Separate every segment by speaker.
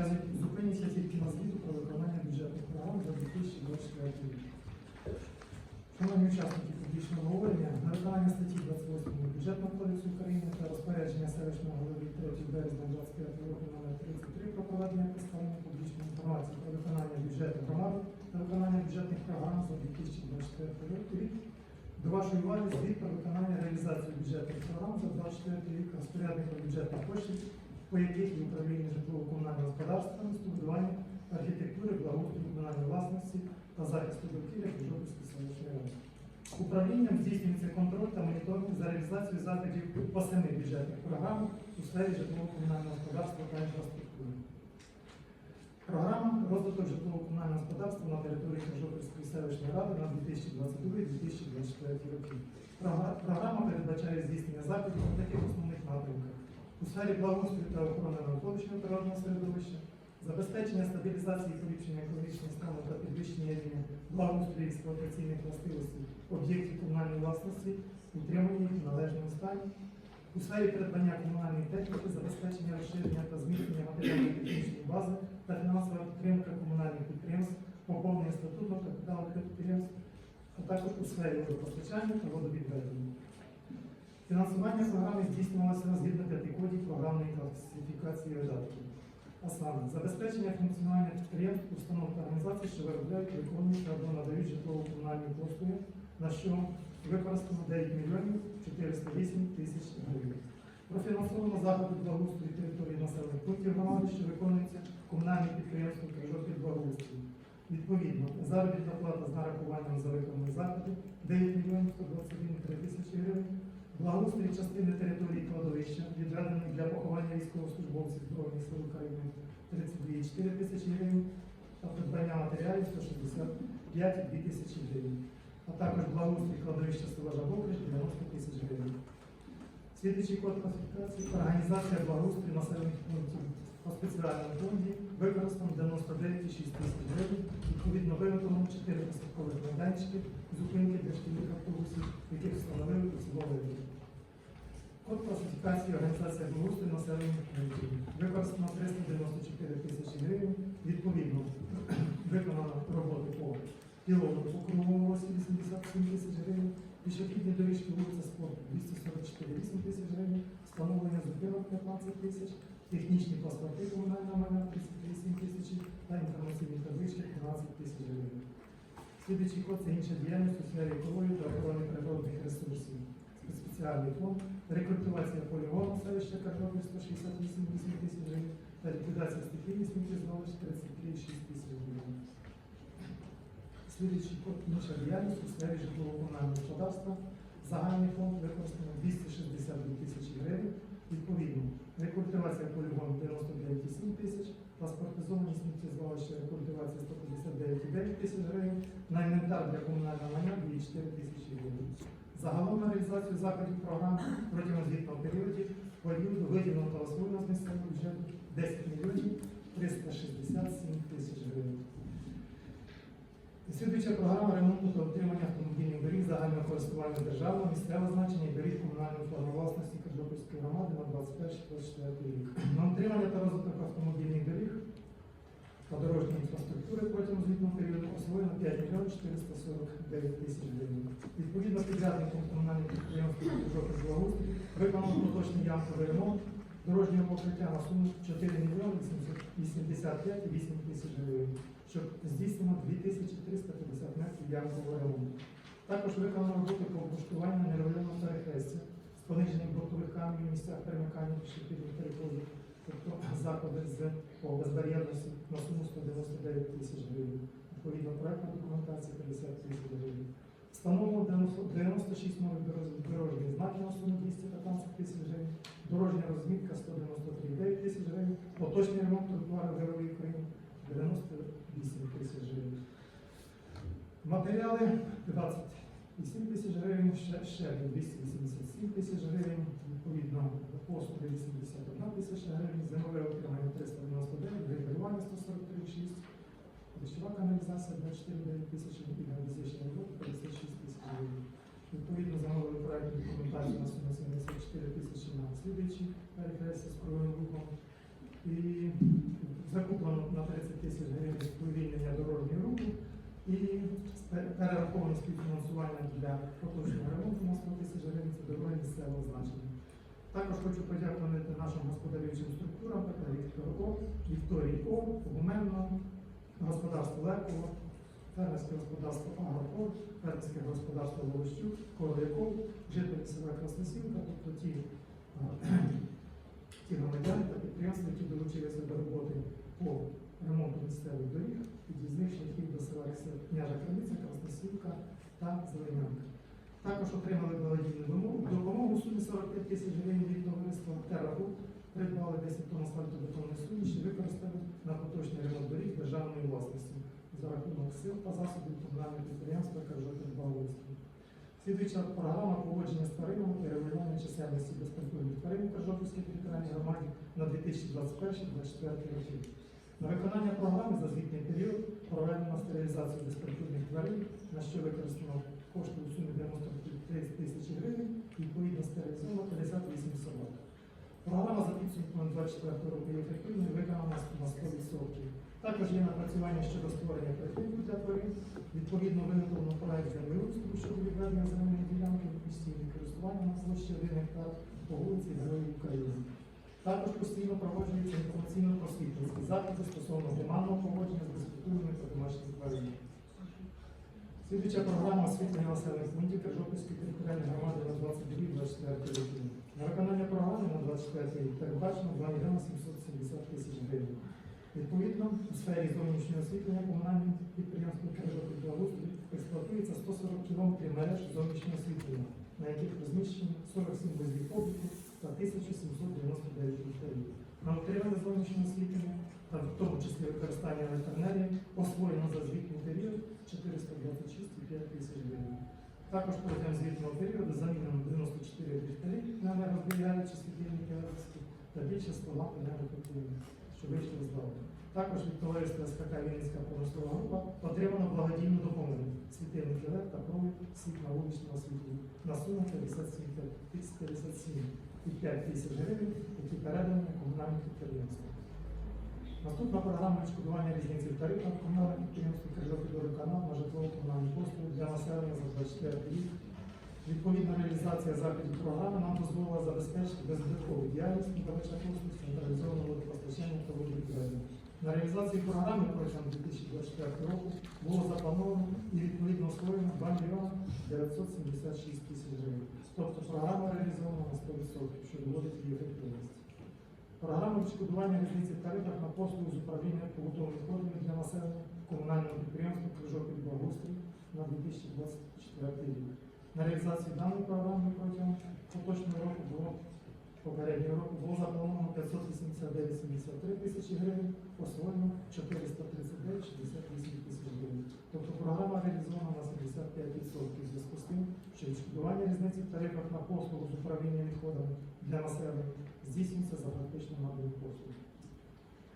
Speaker 1: Я зупинюся тільки на звіту про виконання бюджетних програм за 2024 рік. Шановні учасники публічного говорення, на виконання статті 28 Бюджетного кодексу України та розпорядження селищного голови 3 березня 25 року номер 33 про проведення представлення публічної інформації про виконання бюджету громади та виконання бюджетних програм за 2024 рік. До вашої уваги звіт про виконання реалізації бюджетних програм за 2024 рік розпорядником бюджетних коштів, по яких управління житлово-комунального господарства, містобудування, архітектури, благоустрою комунальної власності та захисту довкілля Жовтівської селищної ради. Управлінням здійснюється контроль та моніторинг за реалізацією заходів по семи бюджетних програм у сфері житлово-комунального господарства та інфраструктури. Програма розвиток житлово-комунального господарства на території Жовтівської селищної ради на 2022-2024 роки. Програма передбачає здійснення заходів у таких основних у сфері благоустрою та охорони навколишнього природного середовища, забезпечення стабілізації і поліпшення екологічного стану та підвищення рівня благоустрою експлуатаційних властивостей об'єктів комунальної власності, утримання їх в належному стані, у сфері придбання комунальної техніки, забезпечення розширення та зміцнення матеріально-технічної бази та фінансова підтримка комунальних підприємств, поповнення статутного капіталу підприємств, а також у сфері водопостачання та водовідведення. Фінансування програми здійснювалося згідно кодів програмної класифікації видатків. А саме забезпечення функціонування підприємств, установ та організацій, що виробляють, виконують або надають житлово-комунальні послуги, на що використано 9 мільйонів 408 тисяч гривень. Профінансовано заходи благоустрою території населених пунктів громади, що виконуються комунальним підприємством «Крижопіль благоустрою. Відповідно, заробітна плата з нарахуванням за виконані заходи 9 мільйонів 121 тисячі гривень. Благоустрій частини території кладовища, відведених для поховання військовослужбовців Збройних сил України 32,4 тисячі гривень та придбання матеріалів 165,2 тисячі гривень, а також благоустрій кладовища села Жабокрич 90 тисяч гривень. Слідуючий код класифікації організація благоустрою населених пунктів по спеціальному фонді використано 99,6 тисяч гривень, відповідно виготовлено 4 посадкових майданчики, зупинки для шкільних автобусів, яких встановили посадовий Код класифікації організація благоустрою населених пунктів. Використано 394 тисячі гривень, відповідно виконано роботи по пілоту по круговому 87 тисяч гривень, пішохідні доріжки вулиця спорту 244,8 тисяч гривень, встановлення зупинок 15 тисяч, технічні паспорти комунального майна 38 тисяч та інформаційні таблички 12 тисяч гривень. Слідуючий код це інша діяльність у сфері екології та охорони природних ресурсів. Спеціальний фонд, рекультивація полігону селища Картоплі 168 тисяч гривень та ліквідація стихійних сміттєзвалищ 33,6 тисяч гривень. Слідуючий код інша діяльність у сфері житлово-комунального господарства. Загальний фонд використано 262 тисячі гривень. Відповідно, рекультивація полігону 99,7 тисяч, паспортизовані сміттєзвалища рекультивація 159,9 тисяч гривень, на інвентар для комунального майна 2,4 тисячі гривень. Загалом на реалізацію заходів програм протягом звітного періоду періоду виділено освоєно з місцевого бюджету 10 мільйонів 367 тисяч гривень. Слідуюча програма ремонту та утримання автомобільних доріг загального користування державного, місцевого значення і доріг комунальної форми власності Кожопільської громади на 21-24 рік. На утримання та розвиток автомобільних доріг та дорожньої інфраструктури протягом звітного періоду освоєно 5 мільйонів 449 тисяч гривень. Відповідно, підрядником комунальних підприємств благоустрій виконано поточний ямковий ремонт дорожнього покриття на суму 4 мільйони 85,8 тисяч гривень щоб здійснено 2350 метрів ямкового ремонту. Також виконано роботи по облаштуванню нерайонного перехрестя з пониженням бортових каменів в місцях перемикання пішохідних переходів, тобто заходи з безбар'єрності на суму 199 тисяч гривень. Відповідно, проектна документація 50 тисяч гривень. Встановлено 96 нових дорож- дорожніх знаків на суму 215 тисяч гривень, дорожня розмітка 193,9 тисяч гривень, поточний ремонт тротуару героїв України 98 тисяч гривень. Матеріали 28 тисяч гривень, ще 287 тисяч гривень, відповідно послуги 81 тисяча гривень, зимове отримання 399, регулювання 143,6, дощова каналізація 24,9 тисяч гривень, геодезична робота 56 тисяч гривень. Відповідно, замовили проєктну документацію на суму 74 тисячі на слідуючі перехрестя з кровим рухом. І закуплено на 30 тисяч гривень сповільнення дорожнього руху і перераховано співфінансування для поточного ремонту на 100 тисяч гривень це дороги місцевого значення. Також хочу подякувати нашим господарюючим структурам, Вікторії О, Гуменно, господарство Леково, фермерське господарство Агропор, фермерське господарство Волощук, Коров'яков, жителі села Красносілка, тобто ті, е, ті громадяни та підприємства, які долучилися до роботи по ремонту місцевих доріг, під'їзних шляхів до села Княжа Кривиця, Красносілка та Зеленянка. Також отримали благодійну допомогу у сумі 45 тисяч гривень від товариства Терагу. Придбали 10 тонн асфальтобетонної суміші, використали на поточний ремонт доріг державної власності за рахунок сил та засобів комунального підприємства Каржопідбаловський. Слідуюча програма поводження з тваринами і регулювання чисельності безпритульних тварин в Каржопільській територіальній громаді на 2021-2024 роки. На виконання програми за звітний період проведено стерилізацію безпритульних тварин, на що використано кошти у сумі 93 тисячі гривень, відповідно стерилізовано 58 собак. Програма за підсумками 24 року є ефективною, виконана на 100%. Також є напрацювання щодо створення прихистку для тварин. Відповідно виготовлено проект землеустрою щодо відведення земельної ділянки в постійне користування на площі 1 гектар по вулиці Героїв України. Також постійно проводжуються інформаційно-просвітницькі заходи стосовно гуманного поводження з безпритульними та домашніми тваринами. Слідуюча програма освітлення населених пунктів Кажопільської територіальної громади на 22-24 роки. На виконання програми на 24 рік передбачено 2 мільйони 770 тисяч гривень. Відповідно, у сфері зовнішнього освітлення комунальним підприємством Благоустрій експлуатується 140 кілометрів мереж зовнішнього освітлення, на яких розміщені 47 вузлів обліку та 1799 ліхтарів. На утримання зовнішнього освітлення та в тому числі використання електроенергії освоєно за звітний період 426,5 тисяч гривень. Також протягом звітного періоду замінено 94 ліхтарі на енергозберігаючі світильники електричні та більше 100 ламп енергоефективних, що вийшли з. Також від товариства СКК Вінницька промислова група отримано благодійну допомогу світильники LED та провід світла вуличного освітлення на суму 57,5 тисяч гривень, які передані комунальним підприємствам. Наступна програма відшкодування різниці в тарифах комунальних підприємств Киржопідороканал на житлово-комунальні послуги для населення за 24 рік. Відповідна реалізація заходів програми нам дозволила забезпечити беззбиткову діяльність надавача послуг централізованого водопостачання та водовідведення. На реалізацію програми протягом 2024 року було заплановано і відповідно освоєно 2 мільйони 976 тисяч гривень. Програма реалізована на 100%, що доводить її ефективність. Програма відшкодування різниці в тарифах на послуги з управління побутових відходами для населення комунального підприємства Крижопіль Благоустрій на 2024 рік. На реалізацію даної програми протягом поточного року було попереднього року було заплановано 589,73 тисячі гривень, освоєно 439,68 тисяч гривень. Тобто програма реалізована на 75% в зв'язку з тим, що відшкодування різниці в тарифах на послугу з управління відходами для населення здійснюється за практично надані послуги.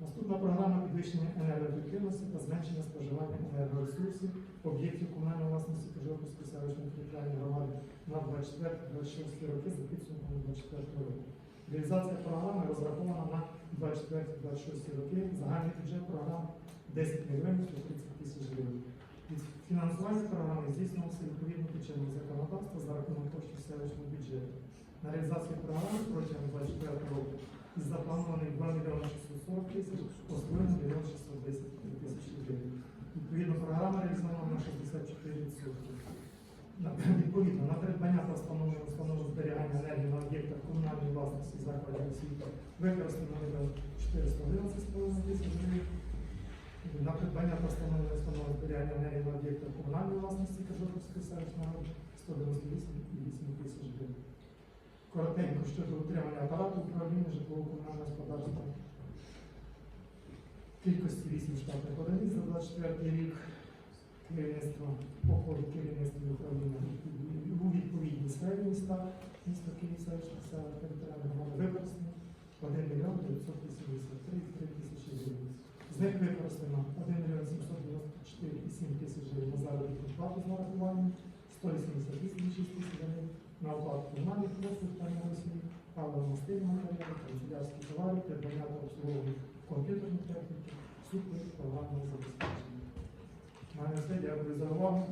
Speaker 1: Наступна програма підвищення енергоефективності та зменшення споживання енергоресурсів об'єктів комунальної власності Кожопільської селищної територіальної громади на 24-26 роки за підсумками 24 року. Реалізація програми розрахована на 24-26 роки. Загальний бюджет програми 10 мільйонів 130 тисяч гривень. Фінансування програми здійснювалося відповідно чинного законодавства за рахунок коштів селищного бюджету. На реалізацію програми протягом 24 року із запланованих 2 мільйони 640 тисяч, освоєно 1 мільйон 610 тисяч гривень. Відповідно, програма реалізована на 64%. На- Відповідно, на придбання та встановлення установи зберігання енергії на об'єктах комунальної власності освіти використано мільйон 411,5 тисяч. На придбання та встановлення установи зберігання енергії на комунальної власності Кажопільської селищної ради 198,8 тисяч гривень. Коротенько щодо утримання апарату управління житлово-комунального господарства. Кількості 8 штатних одиниць за 24 рік керівництво по ходу керівництва управління у відповідній сфері міста, місто Київ, селищна села, територіальна громада використано 1 мільйон 983 тисячі гривень. З них використано 1 мільйон 794,7 тисяч гривень на заробітну плату з нарахуванням, 188,6 тисяч гривень на оплату комунальних послуг та носії, паливно-мастильного матеріалу, канцелярські товари, придбання та обслуговування комп'ютерної техніки, супер програмного забезпечення. Мене все, дякую за увагу.